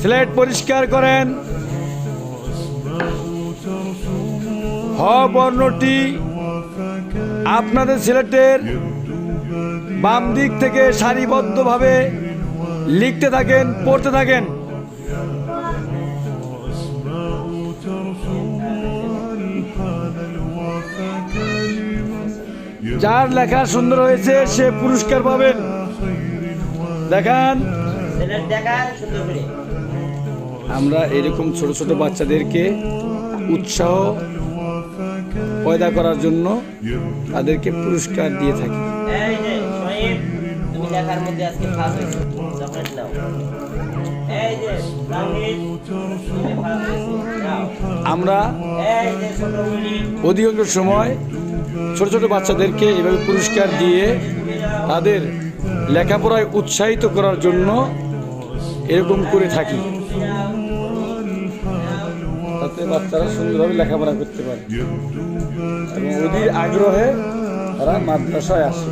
Slate পরিষ্কার করেন। হ বর্ণটি আপনাদের সিলেটের বাম দিক থেকে সারিবদ্ধভাবে লিখতে থাকেন, পড়তে থাকেন। যার লেখা সুন্দর হয়েছে, সে পুরস্কার পাবেন। দেখান। ছেলের দেখা সুন্দর করে। আমরা এরকম ছোট ছোট বাচ্চাদেরকে উৎসাহ পয়দা করার জন্য তাদেরকে পুরস্কার দিয়ে থাকি। আমরা অধিকাংশ সময় ছোট ছোট বাচ্চাদেরকে এভাবে পুরস্কার দিয়ে তাদের লেখাপড়ায় উৎসাহিত করার জন্য এরকম করে থাকি। তাতে বাচ্চারা সুন্দরভাবে লেখাপড়া করতে পারে। এবং অধীর আগ্রহে তারা মাদ্রাসায় আসে।